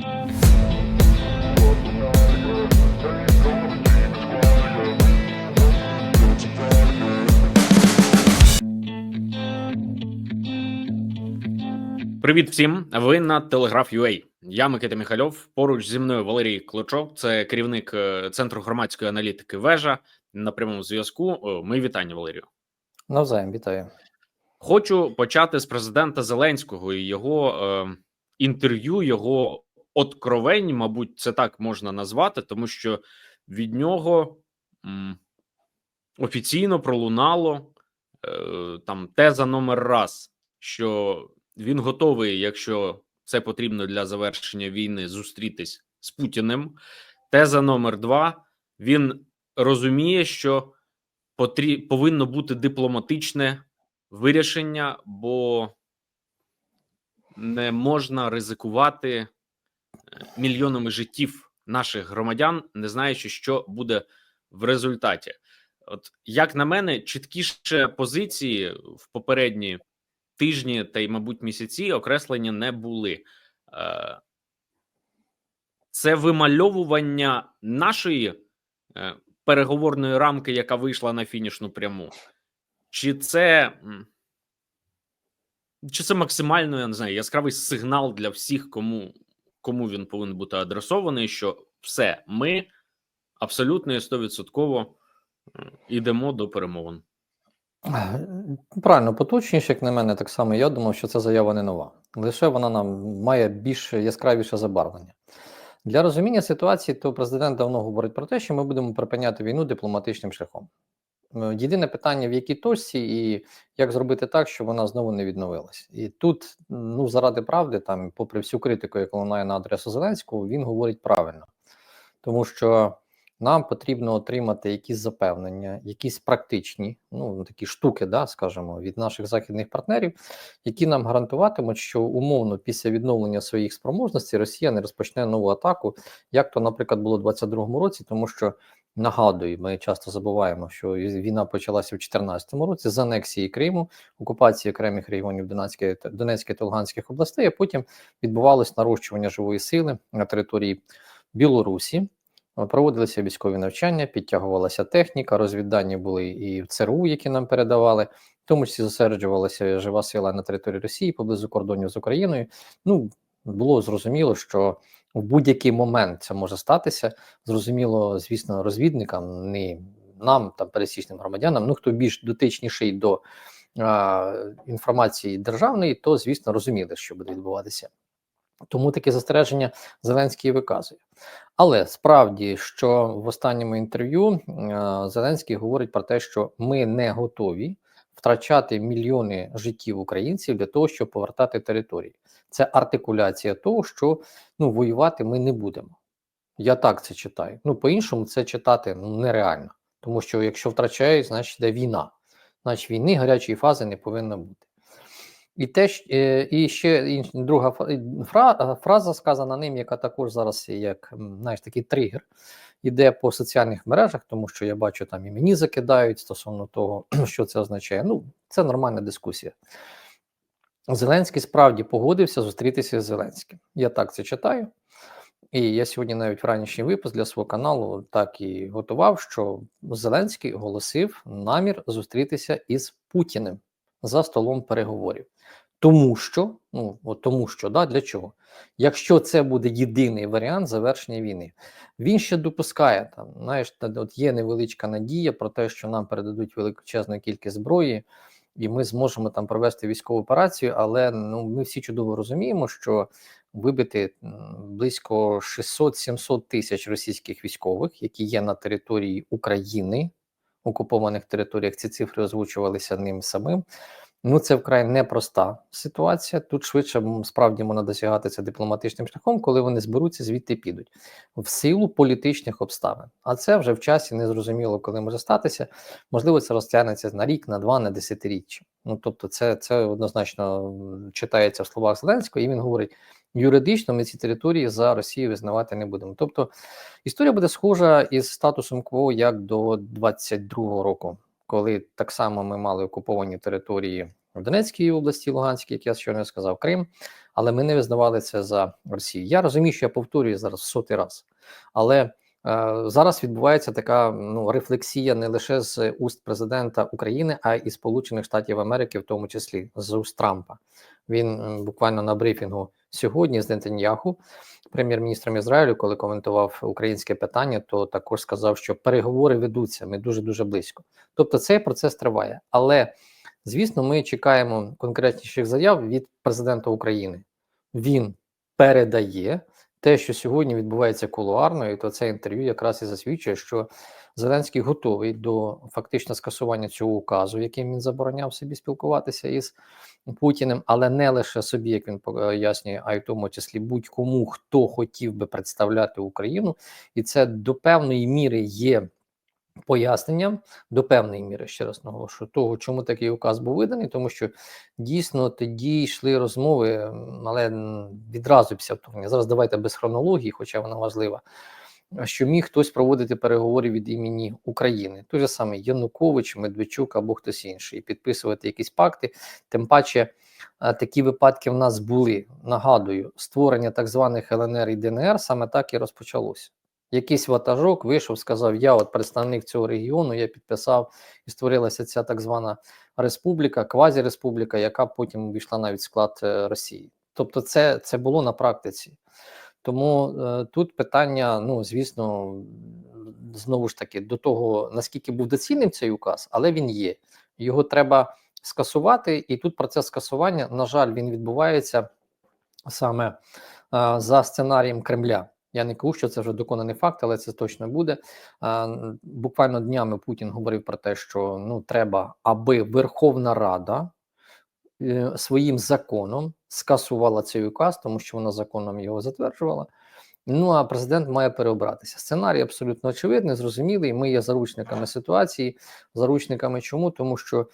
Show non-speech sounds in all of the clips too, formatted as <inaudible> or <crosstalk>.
Привіт всім! Ви на Телеграф UA. Я Микита Міхальов. Поруч зі мною Валерій Клочок, це керівник е, центру громадської аналітики Вежа на прямому зв'язку. Ми вітання, Валерію. Навзаєм вітаю. Хочу почати з президента Зеленського і його е, інтерв'ю, його откровень, мабуть, це так можна назвати, тому що від нього м, офіційно пролунало е, там теза номер раз, що він готовий, якщо це потрібно для завершення війни, зустрітись з Путіним. Теза номер два: він розуміє, що потрі... повинно бути дипломатичне вирішення, бо не можна ризикувати мільйонами життів наших громадян, не знаючи, що буде в результаті. От як на мене, чіткіше позиції в попередні тижні та й, мабуть, місяці окреслені не були. Е, Це вимальовування нашої е, переговорної рамки, яка вийшла на фінішну пряму, чи це чи це максимально я не знаю, яскравий сигнал для всіх, кому, кому він повинен бути адресований, що все, ми абсолютно і 100% йдемо до перемовин. Е, Правильно, поточніше, як на мене, так само я думав, що ця заява не нова. Лише вона нам має більш яскравіше забарвлення. Для розуміння ситуації, то президент давно говорить про те, що ми будемо припиняти війну дипломатичним шляхом. Єдине питання, в якій точці і як зробити так, щоб вона знову не відновилась. І тут, ну заради правди, там, попри всю критику, яку лунає на адресу Зеленського, він говорить правильно, тому що нам потрібно отримати якісь запевнення, якісь практичні, ну такі штуки, да, скажімо, від наших західних партнерів, які нам гарантуватимуть, що умовно після відновлення своїх спроможностей Росія не розпочне нову атаку, як то, наприклад, було у 2022 році, тому що. Нагадую, ми часто забуваємо, що війна почалася в 2014 році з анексії Криму, окупації окремих регіонів Донецької, Донецької та Луганських областей. А потім відбувалось нарощування живої сили на території Білорусі. Проводилися військові навчання, підтягувалася техніка, розвіддані були і в ЦРУ, які нам передавали, в тому числі зосереджувалася жива сила на території Росії поблизу кордонів з Україною. Ну було зрозуміло, що в будь-який момент це може статися. Зрозуміло, звісно, розвідникам, не нам, там пересічним громадянам. Ну хто більш дотичніший до а, інформації державної, то звісно розуміли, що буде відбуватися. Тому таке застереження Зеленський виказує. Але справді, що в останньому інтерв'ю Зеленський говорить про те, що ми не готові втрачати мільйони життів українців для того, щоб повертати території. Це артикуляція того, що ну воювати ми не будемо. Я так це читаю. Ну, по-іншому, це читати ну, нереально, тому що якщо втрачають, значить йде війна. Значить, війни гарячої фази не повинно бути. І теж і ще друга фра, фраза сказана ним, яка також зараз є як знаєш, такий тригер, іде по соціальних мережах, тому що я бачу, там і мені закидають стосовно того, <clears throat> що це означає. Ну, це нормальна дискусія. Зеленський справді погодився зустрітися з Зеленським. Я так це читаю. І я сьогодні навіть в ранішній випуск для свого каналу так і готував, що Зеленський оголосив намір зустрітися із Путіним за столом переговорів. Тому що, ну от тому що, да, для чого? Якщо це буде єдиний варіант завершення війни, він ще допускає там, знаєш, от є невеличка надія про те, що нам передадуть величезну кількість зброї, і ми зможемо там провести військову операцію. Але ну ми всі чудово розуміємо, що вибити близько 600-700 тисяч російських військових, які є на території України, окупованих територіях, ці цифри озвучувалися ним самим. Ну, це вкрай непроста ситуація. Тут швидше справді можна досягати це дипломатичним шляхом, коли вони зберуться, звідти підуть в силу політичних обставин. А це вже в часі не зрозуміло, коли може статися. Можливо, це розтягнеться на рік, на два, на десятиріччя. Ну тобто, це це однозначно читається в словах Зеленського, і він говорить: юридично ми ці території за Росію визнавати не будемо. Тобто історія буде схожа із статусом КВО як до 22-го року коли так само ми мали окуповані території в Донецькій області, Луганській, як я щойно сказав, Крим, але ми не визнавали це за Росію. Я розумію, що я повторюю зараз в сотий раз, але зараз відбувається така ну, рефлексія не лише з уст президента України, а й Сполучених Штатів Америки, в тому числі з уст Трампа. Він буквально на брифінгу сьогодні з Нетаньяху, прем'єр-міністром Ізраїлю, коли коментував українське питання, то також сказав, що переговори ведуться. Ми дуже дуже близько. Тобто, цей процес триває. Але звісно, ми чекаємо конкретніших заяв від президента України. Він передає те, що сьогодні відбувається кулуарно, і то це інтерв'ю якраз і засвідчує, що Зеленський готовий до фактично скасування цього указу, яким він забороняв собі спілкуватися із Путіним, але не лише собі, як він пояснює, а й в тому числі будь-кому, хто хотів би представляти Україну, і це до певної міри є поясненням до певної міри, ще раз наголошую, того, чому такий указ був виданий, тому що дійсно тоді йшли розмови, але відразу після вторгнення. Зараз давайте без хронології, хоча вона важлива. Що міг хтось проводити переговори від імені України, той же самий Янукович, Медведчук або хтось інший, і підписувати якісь пакти. Тим паче е, такі випадки в нас були. Нагадую, створення так званих ЛНР і ДНР саме так і розпочалося. Якийсь ватажок вийшов, сказав: Я, от представник цього регіону, я підписав і створилася ця так звана республіка, квазіреспубліка, яка потім увійшла навіть в склад е, Росії. Тобто, це, це було на практиці. Тому е, тут питання, ну звісно, знову ж таки, до того наскільки був доцільним цей указ, але він є. Його треба скасувати, і тут процес скасування, на жаль, він відбувається саме е, за сценарієм Кремля. Я не кажу, що це вже доконаний факт, але це точно буде. Буквально днями Путін говорив про те, що ну треба, аби Верховна Рада е, своїм законом скасувала цей указ, тому що вона законом його затверджувала. Ну а президент має переобратися. Сценарій абсолютно очевидний, зрозумілий. Ми є заручниками ситуації. Заручниками чому? Тому що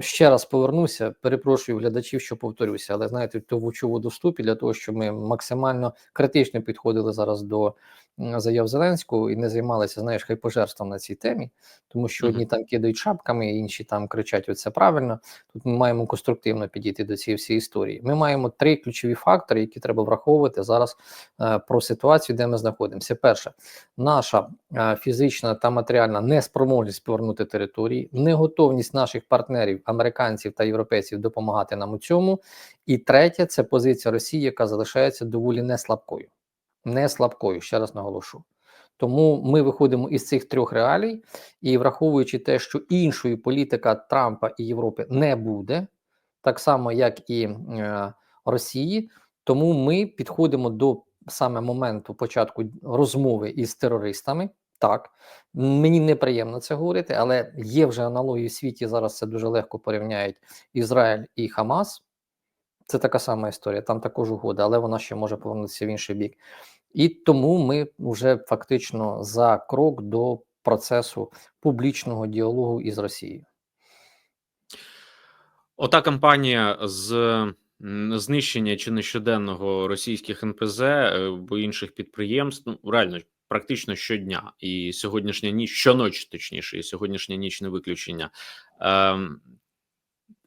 ще раз повернуся, перепрошую глядачів, що повторюся, але знаєте, то в учу водоступі для того, щоб ми максимально критично підходили зараз до заяв Зеленського і не займалися, знаєш, хайпожерством на цій темі, тому що одні там кидають шапками, інші там кричать: оце правильно. Тут ми маємо конструктивно підійти до цієї всієї історії. Ми маємо три ключові фактори, які треба враховувати зараз е, про ситуацію, де ми знаходимося. Перше, наша е, фізична та матеріальна неспроможність повернути території, неготовність наших партнерів, американців та європейців допомагати нам у цьому. І третє, це позиція Росії, яка залишається доволі не слабкою. Не слабкою, ще раз наголошу. Тому ми виходимо із цих трьох реалій, і враховуючи те, що іншої політика Трампа і Європи не буде, так само як і е, Росії, тому ми підходимо до саме моменту початку розмови із терористами. Так, мені неприємно це говорити, але є вже аналогії в світі. Зараз це дуже легко порівняють Ізраїль і Хамас. Це така сама історія, там також угода, але вона ще може повернутися в інший бік. І тому ми вже фактично за крок до процесу публічного діалогу із Росією. Ота кампанія з знищення чи нещоденного російських НПЗ е, або інших підприємств, ну реально практично щодня, і сьогоднішня ніч, щоночі, точніше, і сьогоднішня ніч не виключення. Ем,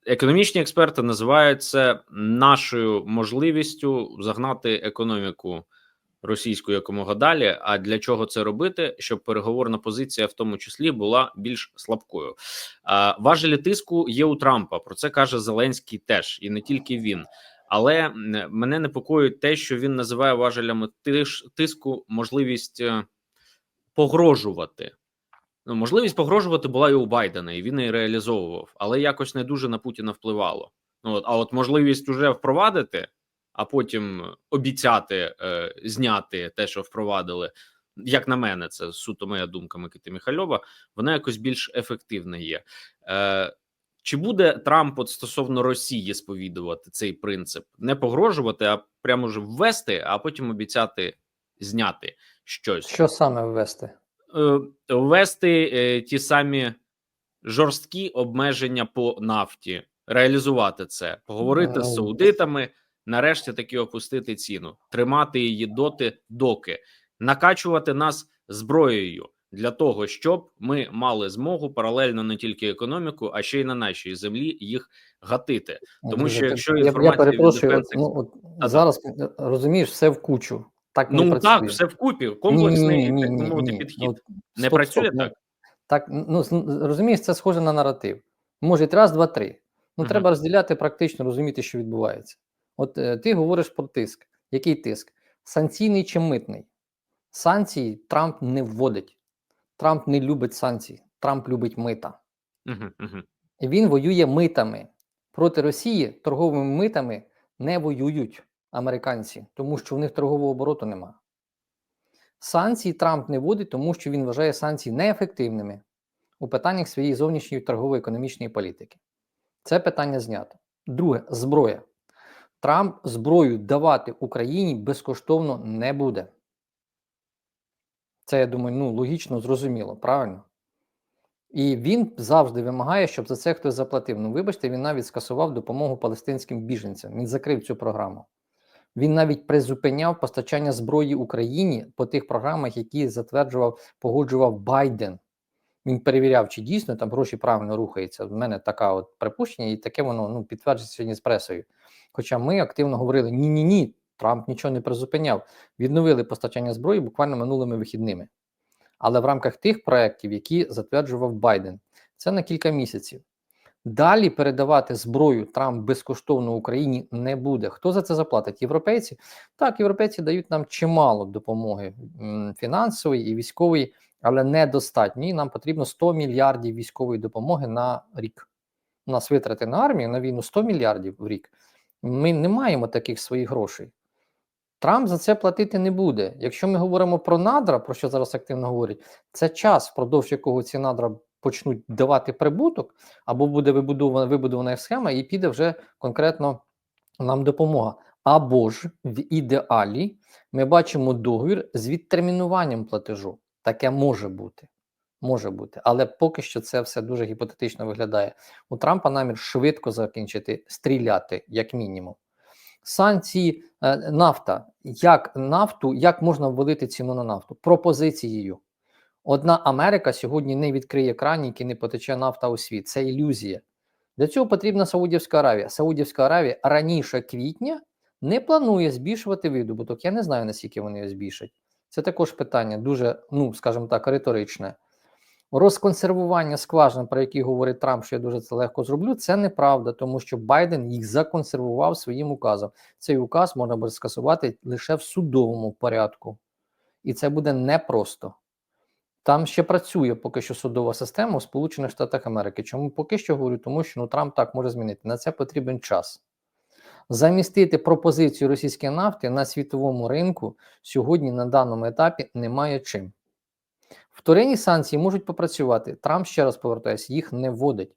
економічні експерти називають це нашою можливістю загнати економіку російську якомога далі. А для чого це робити? Щоб переговорна позиція, в тому числі, була більш слабкою. А, важелі тиску є у Трампа. Про це каже Зеленський теж, і не тільки він. Але мене непокоїть те, що він називає важелями тиску можливість е, погрожувати. Ну, можливість погрожувати була і у Байдена, і він її реалізовував, але якось не дуже на Путіна впливало. Ну от, а от можливість уже впровадити, а потім обіцяти е, зняти те, що впровадили. Як на мене, це суто моя думка Микити Михальова. Вона якось більш ефективна є. Е, чи буде Трамп от стосовно Росії сповідувати цей принцип? Не погрожувати, а прямо ж ввести, а потім обіцяти зняти щось. Що саме ввести? Е, ввести е, ті самі жорсткі обмеження по нафті, реалізувати це, поговорити з саудитами, нарешті таки опустити ціну, тримати її доти, доки накачувати нас зброєю, для того, щоб ми мали змогу паралельно не тільки економіку, а ще й на нашій землі їх гатити. Тому що якщо я, я інформація від перепрошую, ну, от зараз розумієш все в кучу. Так Ну працює. так, все вкупі. Комплексний Ні, ні, ні, ні. підхід. От Не стоп, працює стоп, ну, так? Так, ну розумієш, це схоже на наратив. Може, раз, два, три. Ну, Мгм. треба розділяти практично, розуміти, що відбувається. От е, ти говориш про тиск. Який тиск? Санкційний чи митний? Санкції Трамп не вводить. Трамп не любить санкції. Трамп любить мита. Угу, угу. І він воює митами. Проти Росії торговими митами не воюють американці, тому що в них торгового обороту нема. Санкції Трамп не вводить, тому що він вважає санкції неефективними у питаннях своєї зовнішньої торгової економічної політики. Це питання знято. Друге зброя. Трамп зброю давати Україні безкоштовно не буде. Це, я думаю, ну, логічно, зрозуміло, правильно? І він завжди вимагає, щоб за це хтось заплатив. Ну, вибачте, він навіть скасував допомогу палестинським біженцям. Він закрив цю програму. Він навіть призупиняв постачання зброї Україні по тих програмах, які затверджував, погоджував Байден. Він перевіряв, чи дійсно там гроші правильно рухаються. У мене така от припущення, і таке воно ну, підтверджується сьогодні з пресою. Хоча ми активно говорили: ні, ні, ні, Трамп нічого не призупиняв. Відновили постачання зброї буквально минулими вихідними. Але в рамках тих проєктів, які затверджував Байден, це на кілька місяців. Далі передавати зброю Трамп безкоштовно Україні не буде. Хто за це заплатить? Європейці? Так, європейці дають нам чимало допомоги фінансової і військової, але недостатньо. Нам потрібно 100 мільярдів військової допомоги на рік. У нас витрати на армію на війну 100 мільярдів в рік. Ми не маємо таких своїх грошей. Трамп за це платити не буде. Якщо ми говоримо про надра, про що зараз активно говорять, це час, впродовж якого ці надра почнуть давати прибуток, або буде вибудована вибудована схема, і піде вже конкретно нам допомога. Або ж в ідеалі ми бачимо договір з відтермінуванням платежу. Таке може бути. Може бути, але поки що це все дуже гіпотетично виглядає. У Трампа намір швидко закінчити стріляти, як мінімум. Санкції е, нафта. Як нафту, як можна ввалити ціну на нафту? Пропозицією. Одна Америка сьогодні не відкриє кранік і не потече нафта у світ. Це ілюзія. Для цього потрібна Саудівська Аравія. Саудівська Аравія раніше квітня не планує збільшувати видобуток. Я не знаю, наскільки вони збільшать. Це також питання дуже, ну скажімо так, риторичне. Розконсервування скважин, про які говорить Трамп, що я дуже це легко зроблю, це неправда, тому що Байден їх законсервував своїм указом. Цей указ можна буде скасувати лише в судовому порядку, і це буде непросто. Там ще працює поки що судова система у Сполучених Штатах Америки. Чому поки що говорю? Тому що ну, Трамп так може змінити. На це потрібен час. Замістити пропозицію російської нафти на світовому ринку сьогодні на даному етапі немає чим. Вторинні санкції можуть попрацювати. Трамп, ще раз повертаюся, їх не вводить.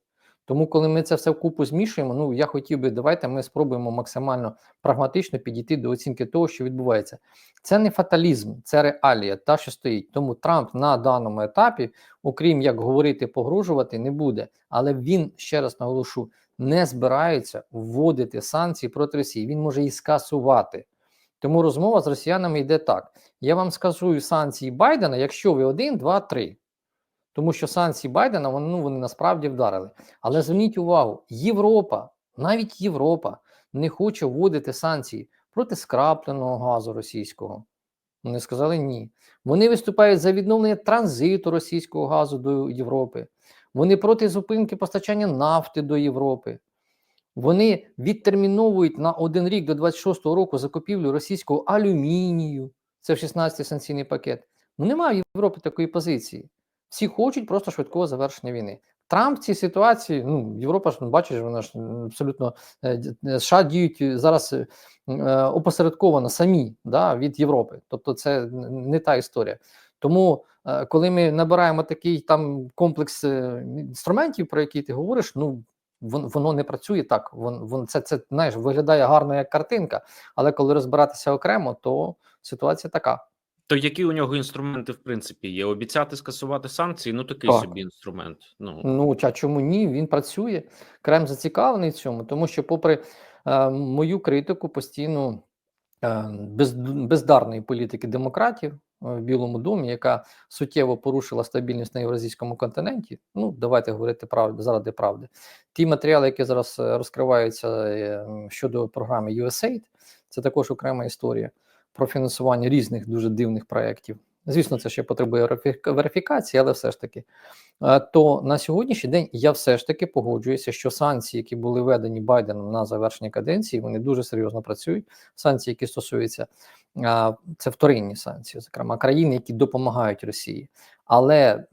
Тому, коли ми це все вкупу змішуємо, ну я хотів би, давайте ми спробуємо максимально прагматично підійти до оцінки того, що відбувається. Це не фаталізм, це реалія, та що стоїть. Тому Трамп на даному етапі, окрім як говорити, погрожувати, не буде. Але він ще раз наголошу, не збирається вводити санкції проти Росії. Він може їх скасувати. Тому розмова з росіянами йде так: я вам скажу санкції Байдена, якщо ви один, два, три. Тому що санкції Байдена ну, вони насправді вдарили. Але зверніть увагу, Європа, навіть Європа не хоче вводити санкції проти скрапленого газу російського. Вони сказали ні. Вони виступають за відновлення транзиту російського газу до Європи. Вони проти зупинки постачання нафти до Європи. Вони відтерміновують на один рік до 26-го року закупівлю російського алюмінію. Це в 16-й санкційний пакет. Ну немає в Європі такої позиції. Всі хочуть просто швидкого завершення війни. Трамп в цій ситуації, ну Європа ж ну, бачиш, вона ж абсолютно е, е, США діють зараз е, опосередковано самі да, від Європи. Тобто, це не та історія. Тому, коли ми набираємо такий там комплекс інструментів, про які ти говориш, ну вон- воно не працює так. Вон, вон, це, це знаєш, виглядає гарно як картинка, але коли розбиратися окремо, то ситуація така. То які у нього інструменти, в принципі, є? Обіцяти скасувати санкції? Ну такий Так. собі інструмент. Ну Ну а чому ні? Він працює. Крем зацікавлений в цьому, тому що, попри е, мою критику постійно е, без, бездарної політики демократів, в Білому домі, яка суттєво порушила стабільність на євразійському континенті. Ну, давайте говорити правду заради правди. Ті матеріали, які зараз е, розкриваються е, щодо програми USAID, це також окрема історія про фінансування різних дуже дивних проєктів. Звісно, це ще потребує верифі- верифікації, але все ж таки. Е, То на сьогоднішній день я все ж таки погоджуюся, що санкції, які були введені Байденом на завершення каденції, вони дуже серйозно працюють. Санкції, які стосуються це вторинні санкції, зокрема країни, які допомагають Росії. Але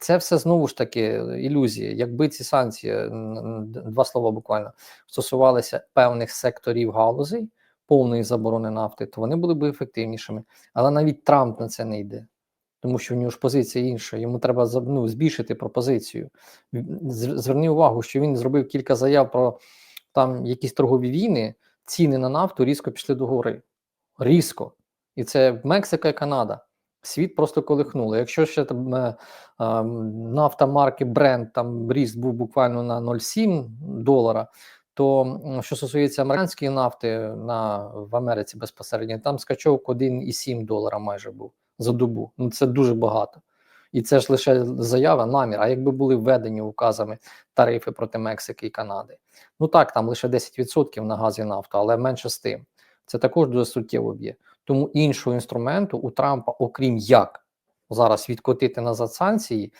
це все знову ж таки ілюзія. Якби ці санкції, два слова буквально, стосувалися певних секторів галузей повної заборони нафти, то вони були б ефективнішими. Але навіть Трамп на це не йде. Тому що в нього ж позиція інша. Йому треба ну, збільшити пропозицію. Зверни увагу, що він зробив кілька заяв про там якісь торгові війни, ціни на нафту різко пішли до гори. Різко. І це Мексика і Канада. Світ просто колихнуло. Якщо ще там е, е, нафта марки Brent, там ріст був буквально на 0,7 долара, то що стосується американської нафти на, в Америці безпосередньо, там скачок 1,7 долара майже був за добу. Ну це дуже багато. І це ж лише заява, намір. А якби були введені указами тарифи проти Мексики і Канади, ну так, там лише 10% на газ нафту, але менше з тим. Це також дуже суттєво б'є. Тому іншого інструменту у Трампа, окрім як зараз відкотити назад санкції,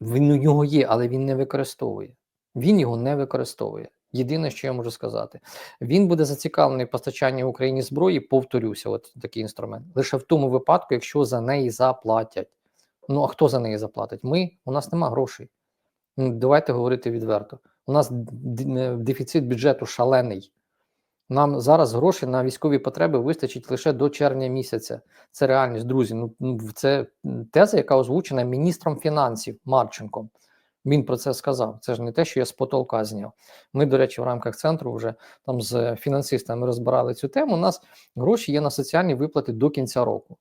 він у нього є, але він не використовує. Він його не використовує. Єдине, що я можу сказати, він буде зацікавлений в постачанні Україні зброї. Повторюся, от такий інструмент лише в тому випадку, якщо за неї заплатять. Ну а хто за неї заплатить? Ми у нас нема грошей. Давайте говорити відверто. У нас дефіцит бюджету шалений. Нам зараз грошей на військові потреби вистачить лише до червня місяця. Це реальність, друзі. Ну ну, це теза, яка озвучена міністром фінансів Марченком. Він про це сказав. Це ж не те, що я з потолка зняв. Ми, до речі, в рамках центру вже там з фінансистами розбирали цю тему. У нас гроші є на соціальні виплати до кінця року.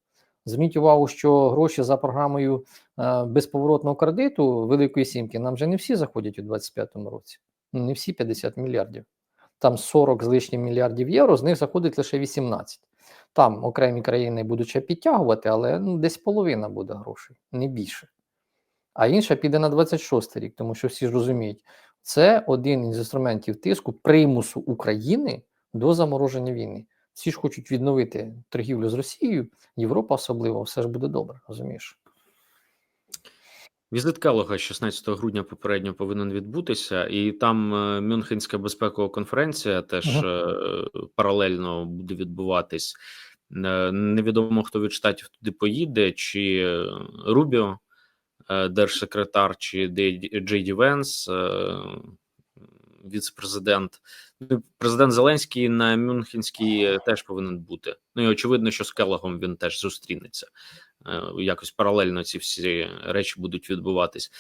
Зверніть увагу, що гроші за програмою е, безповоротного кредиту Великої Сімки нам вже не всі заходять у 2025 році. Ну, не всі 50 мільярдів. Там 40 з лишнім мільярдів євро, з них заходить лише 18. Там окремі країни будуть ще підтягувати, але ну, десь половина буде грошей, не більше. А інша піде на 26 рік, тому що всі ж розуміють, це один із інструментів тиску примусу України до замороження війни. Всі ж хочуть відновити торгівлю з Росією, Європа особливо, все ж буде добре, розумієш? Візит Келога 16 грудня попередньо повинен відбутися, і там е, Мюнхенська безпекова конференція теж Мгм. е, паралельно буде відбуватись. Е, Невідомо, хто від штатів туди поїде, чи Рубіо, держсекретар, чи Джей Ді Венс, е, віце-президент. Ну, Президент Зеленський на Мюнхенській е, теж повинен бути. Ну і очевидно, що з Келогом він теж зустрінеться. Е, Якось паралельно ці всі речі будуть відбуватись.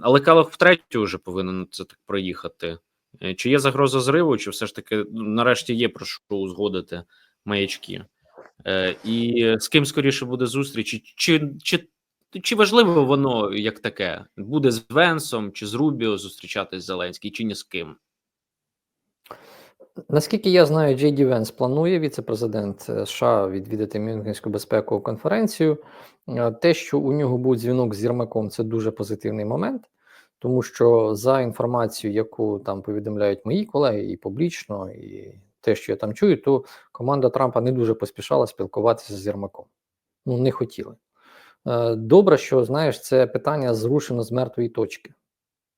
Але Келог втретє вже повинен це так проїхати. Е, Чи є загроза зриву, чи все ж таки ну, нарешті є про що узгодити маячки? Е, І з ким скоріше буде зустріч? І Чи, чи, чи важливо воно як таке? Буде з Венсом чи з Рубіо зустрічатись Зеленський, чи ні з ким? Наскільки я знаю, Джей Ді Венс планує віце-президент е, США відвідати Мюнхенську безпекову конференцію. Е, Те, що у нього був дзвінок з Єрмаком, це дуже позитивний момент, тому що за інформацією, яку там повідомляють мої колеги, і публічно, і те, що я там чую, то команда Трампа не дуже поспішала спілкуватися з Єрмаком. Ну, не хотіли. Е, Добре, що знаєш, це питання зрушено з мертвої точки.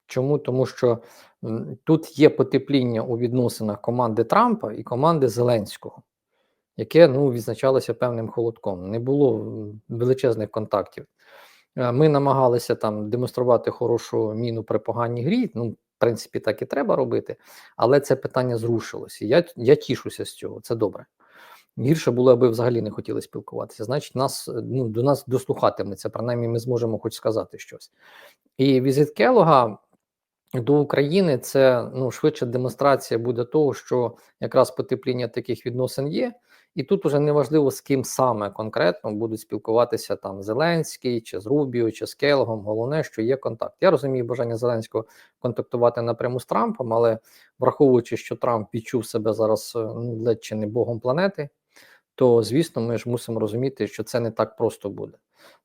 Чому? Тому що тут є потепління у відносинах команди Трампа і команди Зеленського, яке ну, відзначалося певним холодком. Не було величезних контактів. Е, Ми намагалися там демонструвати хорошу міну при поганій грі. Ну, в принципі, так і треба робити, але це питання зрушилося. Я, я тішуся з цього, це добре. Гірше було, аби взагалі не хотіли спілкуватися. Значить, нас е, ну, до нас дослухатиметься, принаймні ми зможемо хоч сказати щось. І візит Келога до України це ну швидше демонстрація буде того, що якраз потепління таких відносин є, і тут уже неважливо з ким саме конкретно будуть спілкуватися там Зеленський, чи з Рубіо, чи з Келогом. Головне, що є контакт. Я розумію бажання Зеленського контактувати напряму з Трампом, але враховуючи, що Трамп відчув себе зараз е, ну, ледь чи не богом планети, то звісно, ми ж мусимо розуміти, що це не так просто буде.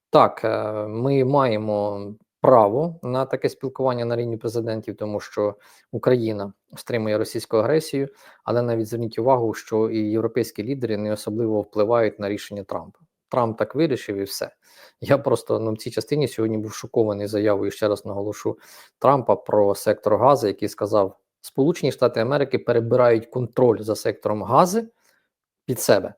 Так, е, ми маємо право на таке спілкування на рівні президентів, тому що Україна стримує російську агресію, але навіть зверніть увагу, що і європейські лідери не особливо впливають на рішення Трампа. Трамп так вирішив і все. Я просто ну, в цій частині сьогодні був шокований заявою. Ще раз наголошу Трампа про сектор газу, який сказав: Сполучені Штати Америки перебирають контроль за сектором газу під себе.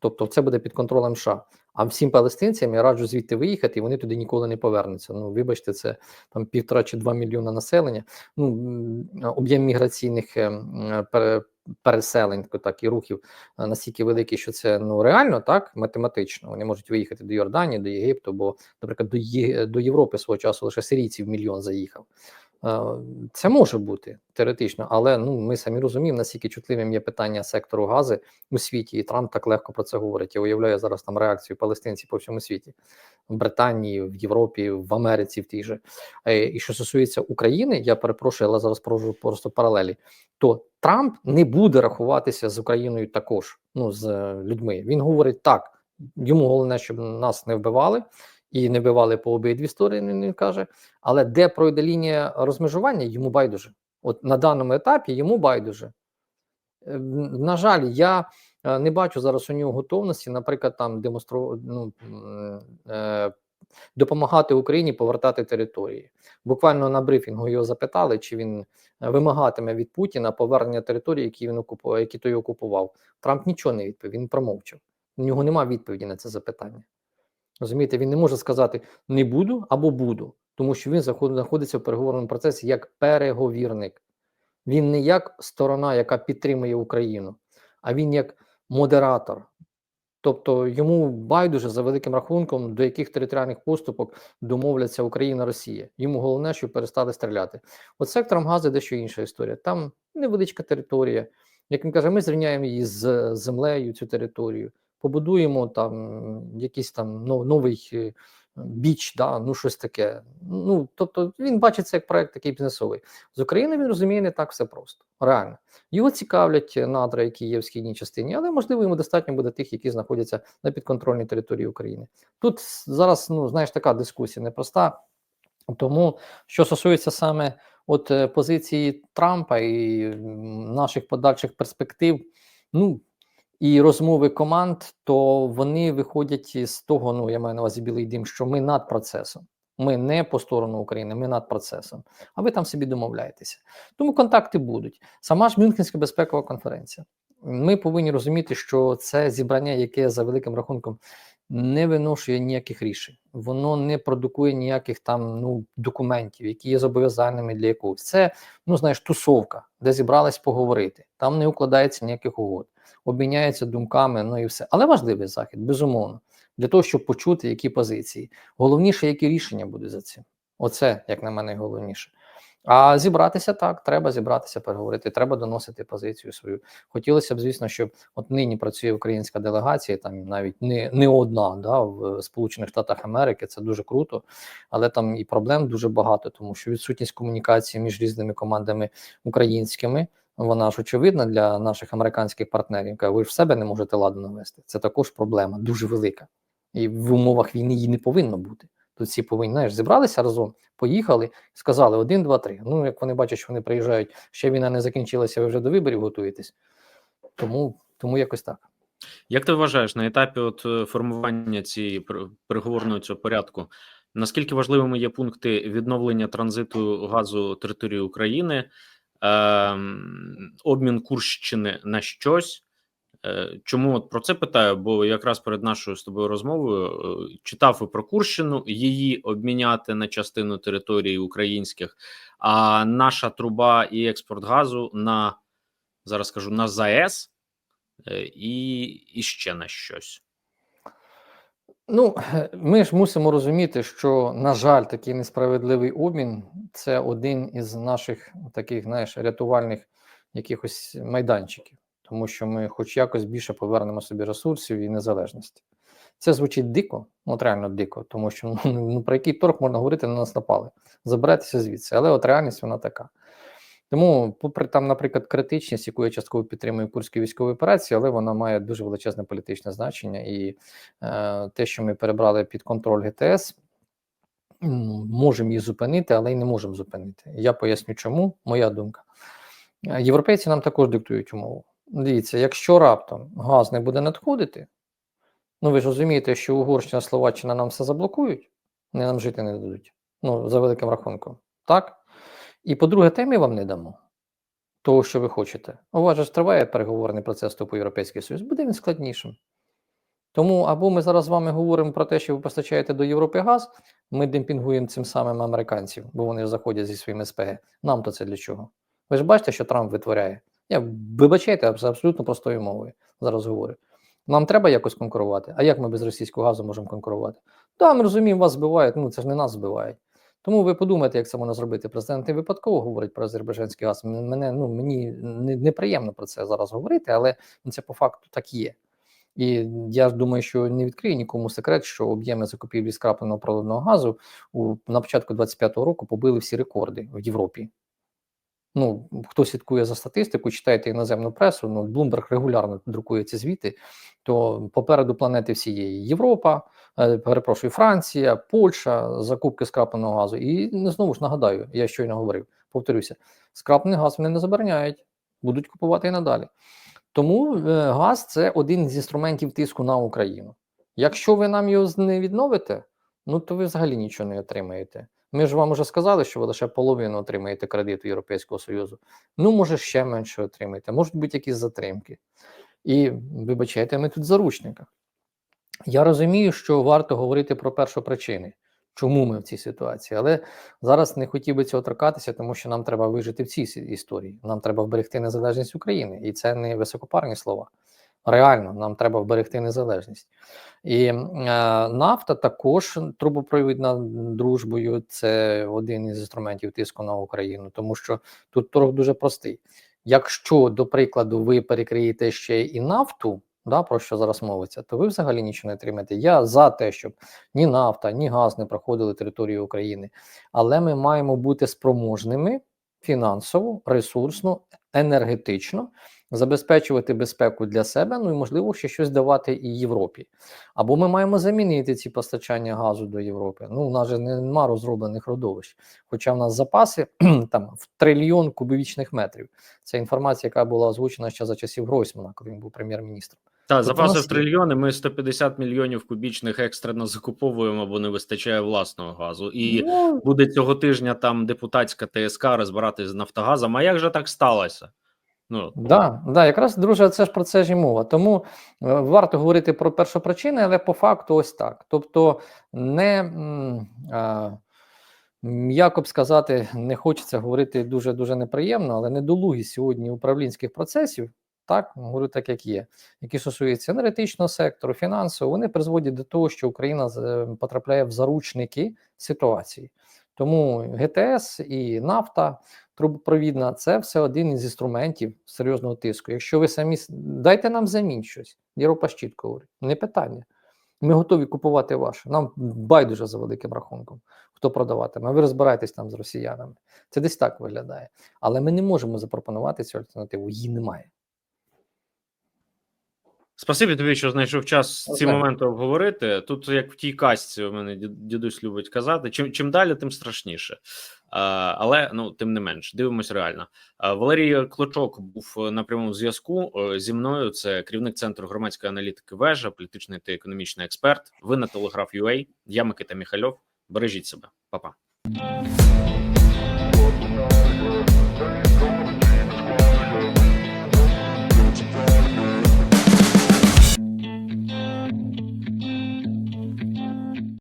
Тобто, це буде під контролем США. А всім палестинцям я раджу звідти виїхати, і вони туди ніколи не повернуться. Ну, вибачте, це там півтора чи два мільйона населення. Ну об'єм міграційних е, переселень, так і рухів е, настільки великий, що це ну реально так математично. Вони можуть виїхати до Йорданії, до Єгипту, бо, наприклад, до, Є... до Європи свого часу лише сирійців мільйон заїхав. Е, Це може бути теоретично, але ну ми самі розуміємо, наскільки чутливим є питання сектору гази у світі, і Трамп так легко про це говорить. Я уявляю зараз там реакцію палестинців по всьому світі, в Британії, в Європі, в Америці, в тій же. Е, І що стосується України, я перепрошую, але зараз провожу просто паралелі. То Трамп не буде рахуватися з Україною також, ну з людьми. Він говорить так. Йому головне, щоб нас не вбивали і не вбивали по обидві сторони. Він каже, але де пройде лінія розмежування, йому байдуже. От на даному етапі йому байдуже. Е, На жаль, я е, не бачу зараз у нього готовності, наприклад, там демонструвати ну, е, допомагати Україні повертати території. Буквально на брифінгу його запитали, чи він е, вимагатиме від Путіна повернення території, які він окупував, які той окупував. Трамп нічого не відповів, він промовчав. У нього немає відповіді на це запитання. Розумієте, він не може сказати не буду або буду, тому що він знаходиться в переговорному процесі як переговірник. Він не як сторона, яка підтримує Україну, а він як модератор. Тобто йому байдуже за великим рахунком, до яких територіальних поступок домовляться Україна Росія. Йому головне, щоб перестали стріляти. От сектором газу дещо інша історія. Там невеличка територія. Як він каже, ми зрівняємо її з землею, цю територію, побудуємо там якийсь там нов- новий е, біч, да, ну щось таке. Ну тобто він бачить це як проект такий бізнесовий. З України він розуміє не так все просто. Реально. Його цікавлять надра, які є в східній частині, але можливо йому достатньо буде тих, які знаходяться на підконтрольній території України. Тут зараз, ну знаєш, така дискусія непроста. Тому, що стосується саме от е, позиції Трампа і наших подальших перспектив, ну і розмови команд, то вони виходять із того, ну я маю на увазі білий дим, що ми над процесом. Ми не по сторону України, ми над процесом. А ви там собі домовляєтеся. Тому контакти будуть. Сама ж Мюнхенська безпекова конференція. Ми повинні розуміти, що це зібрання, яке за великим рахунком не виношує ніяких рішень, воно не продукує ніяких там ну документів, які є зобов'язальними для якогось. Це ну знаєш, тусовка, де зібрались поговорити. Там не укладається ніяких угод, обміняються думками, ну і все. Але важливий захід, безумовно, для того, щоб почути, які позиції. Головніше, які рішення будуть за цим. Оце, як на мене, головніше. А зібратися так, треба зібратися, переговорити, треба доносити позицію свою. Хотілося б, звісно, щоб от нині працює українська делегація, там навіть не, не одна да, в Сполучених Штатах Америки, це дуже круто, але там і проблем дуже багато, тому що відсутність комунікації між різними командами українськими. Вона ж очевидна для наших американських партнерів. Ви ж в себе не можете ладу навести. Це також проблема, дуже велика. І в умовах війни її не повинно бути. Тут всі повинні знаєш, зібралися разом, поїхали, сказали один, два, три. Ну, як вони бачать, що вони приїжджають, ще війна не закінчилася, ви вже до виборів готуєтесь. Тому, тому якось так. Як ти вважаєш на етапі от е, формування цієї пер- переговорного цього порядку? Наскільки важливими є пункти відновлення транзиту газу території України, ем, обмін Курщини на щось? Е, Чому от про це питаю? Бо якраз перед нашою з тобою розмовою е, читав і про Курщину, її обміняти на частину території українських, а наша труба і експорт газу на зараз скажу на ЗАЕС е, і, і ще на щось. Ну, ми ж мусимо розуміти, що, на жаль, такий несправедливий обмін це один із наших таких, знаєш, рятувальних якихось майданчиків, тому що ми, хоч якось більше повернемо собі ресурсів і незалежності. Це звучить дико, от реально дико, тому що ну, ну про який торг можна говорити, на нас напали. Заберетеся звідси, але от реальність вона така. Тому, попри там, наприклад, критичність, яку я частково підтримую курської військової операції, але вона має дуже величезне політичне значення, і е, те, що ми перебрали під контроль ГТС, можемо її зупинити, але й не можемо зупинити. Я поясню, чому моя думка. Е, Європейці нам також диктують умову. Дивіться, якщо раптом газ не буде надходити, ну ви ж розумієте, що Угорщина, Словаччина нам все заблокують, не нам жити не дадуть. Ну, за великим рахунком. Так? І по-друге, те ми вам не дамо того, що ви хочете. У вас же триває переговорний процес вступу в Європейський Союз, буде він складнішим. Тому або ми зараз з вами говоримо про те, що ви постачаєте до Європи газ, ми демпінгуємо цим самим американців, бо вони заходять зі своїм СПГ. Нам то це для чого? Ви ж бачите, що Трамп витворяє. Я вибачайте, абсолютно простою мовою зараз говорю. Нам треба якось конкурувати. А як ми без російського газу можемо конкурувати? Так, ми розуміємо, вас збивають, ну це ж не нас збивають. Тому ви подумайте, як це можна зробити. Президент не випадково говорить про азербайджанський газ. Мене ну мені не- неприємно про це зараз говорити, але ну, це по факту так є. І я думаю, що не відкриє нікому секрет, що об'єми закупівлі скрапленого природного газу у на початку 25-го року побили всі рекорди в Європі. Ну, хто слідкує за статистику, читайте іноземну пресу, ну, Bloomberg регулярно друкує ці звіти, то попереду планети всієї Європа, е, перепрошую, Франція, Польща, закупки скрапленого газу. І ну, знову ж нагадаю, я щойно говорив, повторюся, скраплений газ вони не забороняють, будуть купувати і надалі. Тому е, газ це один з інструментів тиску на Україну. Якщо ви нам його не відновите, ну то ви взагалі нічого не отримаєте. Ми ж вам уже сказали, що ви лише половину отримаєте кредиту Європейського Союзу. Ну, може, ще менше отримаєте, можуть бути якісь затримки. І вибачайте, ми тут в заручниках. Я розумію, що варто говорити про першопричини, чому ми в цій ситуації, але зараз не хотів би цього торкатися, тому що нам треба вижити в цій історії. Нам треба вберегти незалежність України, і це не високопарні слова. Реально, нам треба вберегти незалежність. І е, нафта також трубопровідна дружбою. Це один із інструментів тиску на Україну, тому що тут торг дуже простий. Якщо, до прикладу, ви перекриєте ще і нафту, да, про що зараз мовиться, то ви взагалі нічого не отримаєте. Я за те, щоб ні нафта, ні газ не проходили територію України, але ми маємо бути спроможними фінансово, ресурсно, енергетично забезпечувати безпеку для себе, ну і можливо ще щось давати і Європі. Або ми маємо замінити ці постачання газу до Європи. Ну, у нас же нема розроблених родовищ, хоча в нас запаси там в трильйон кубічних метрів. Це інформація, яка була озвучена ще за часів Гройсмана, коли він був прем'єр-міністром. Та запаси нас в трильйони. Ми 150 мільйонів кубічних екстрено закуповуємо, бо не вистачає власного газу. І Ну, буде цього тижня там депутатська ТСК розбиратись з Нафтогазом. А як же так сталося? Ну Да, да, якраз друже, це ж про це ж і мова. Тому е, варто говорити про першопричини, але по факту ось так. Тобто, не а, м'яко б сказати, не хочеться говорити дуже дуже неприємно, але недолугість сьогодні управлінських процесів, так говорю так, як є, які стосуються енергетичного сектору, фінансового, вони призводять до того, що Україна потрапляє в заручники ситуації. Тому ГТС і нафта трубопровідна це все один із інструментів серйозного тиску. Якщо ви самі дайте нам замін щось, Європа чітко говорить, не питання. Ми готові купувати ваше. Нам байдуже за великим рахунком, хто продаватиме. Ви розбираєтесь там з росіянами. Це десь так виглядає. Але ми не можемо запропонувати цю альтернативу. Її немає. Спасибі тобі, що знайшов час ці моменти обговорити. Тут, як в тій казці, у мене дідусь любить казати: чим чим далі, тим страшніше. А, але ну тим не менш, дивимось реально. А, Валерій Клочок був на прямому зв'язку е, зі мною. Це керівник центру громадської аналітики вежа, політичний та економічний експерт. Ви на телеграф UA. Я Микита Міхальов. Бережіть себе, Па-па.